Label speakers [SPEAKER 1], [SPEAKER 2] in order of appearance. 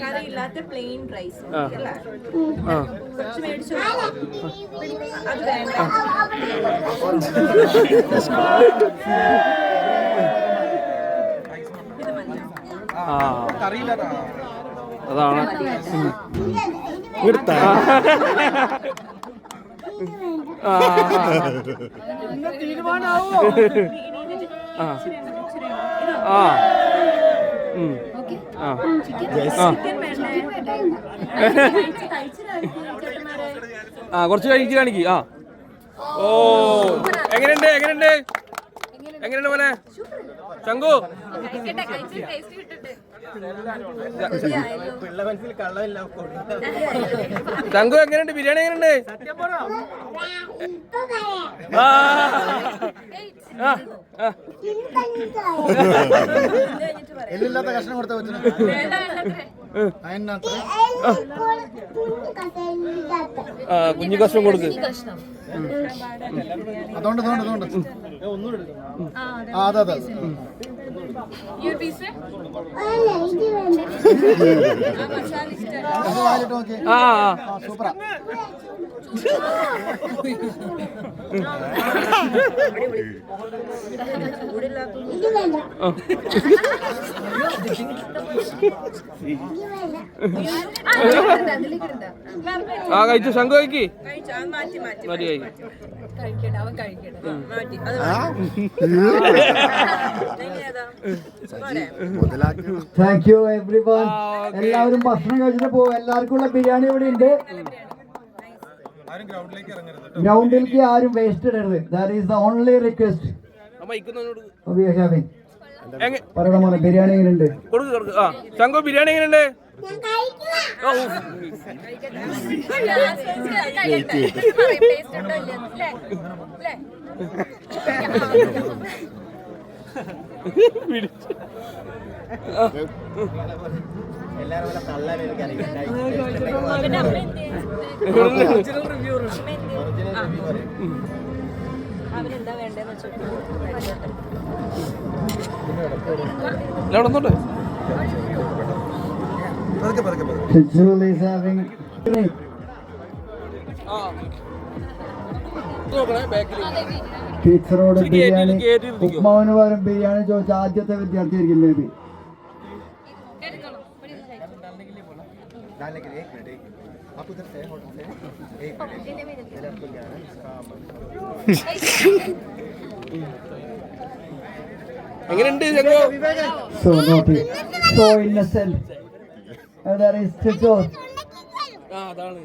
[SPEAKER 1] കറിയില്ലാത്ത plain rice
[SPEAKER 2] അതാണ്. തീരുമാനാവോ ആ. ആ, കുറച്ച് കഴിച്ച് കാണിക്ക്. ആ. ഓ. എങ്ങനെയുണ്ട്? എങ്ങനെയുണ്ട്? എങ്ങനെയുണ്ട് മോനെ? ശങ്കു ശങ്കു എങ്ങനെയുണ്ട്? ബിരിയാണി എങ്ങനെയുണ്ട്.
[SPEAKER 3] എല്ലില്ലാത്ത കഷ്ണം കൊടുത്ത
[SPEAKER 2] ആ കുഞ്ഞു കഷ്ണം കൊടുക്ക്.
[SPEAKER 3] അതുകൊണ്ട് അതുകൊണ്ട് അതുകൊണ്ട്. ആ അതെ. അതെ അത്. വായിലിട്ട് നോക്കി.
[SPEAKER 2] ആ ആ.
[SPEAKER 3] ആ. സൂപ്പറാ.
[SPEAKER 2] ആ. കഴിച്ചു? ശംഖു കഴിക്ക്. മതി
[SPEAKER 4] താങ്ക് യു എവ്രി വൺ എല്ലാവരും ഭക്ഷണം കഴിച്ചിട്ട് പോകും എല്ലാവർക്കും ഉള്ള ബിരിയാണി ഇവിടെ ഉണ്ട്. ഗ്രൗണ്ടിലേക്ക് ആരും വേസ്റ്റ് ഇടരുത്. That is the only request
[SPEAKER 2] okay
[SPEAKER 4] we are having biryani
[SPEAKER 2] കൊടുക്ക് കൊടുക്ക്. ആ ശങ്കു ബിരിയാണി എങ്ങനെയുണ്ട്? ആ,
[SPEAKER 1] അവനെന്താ വേണ്ടതെന്ന് വെച്ചോട്ടെ
[SPEAKER 2] ഞാൻ അവിടെ നിന്നോട്ടെ.
[SPEAKER 4] Julie is having
[SPEAKER 2] ആ ഇത് നോക്കണേ ബാക്കിൽ
[SPEAKER 4] ആദ്യത്തെ വിദ്യാർത്ഥി ആയിരിക്കും മേ ബി
[SPEAKER 2] എങ്ങനെയുണ്ട്
[SPEAKER 4] so naughty so innocent that is
[SPEAKER 2] ആ അതാണ്.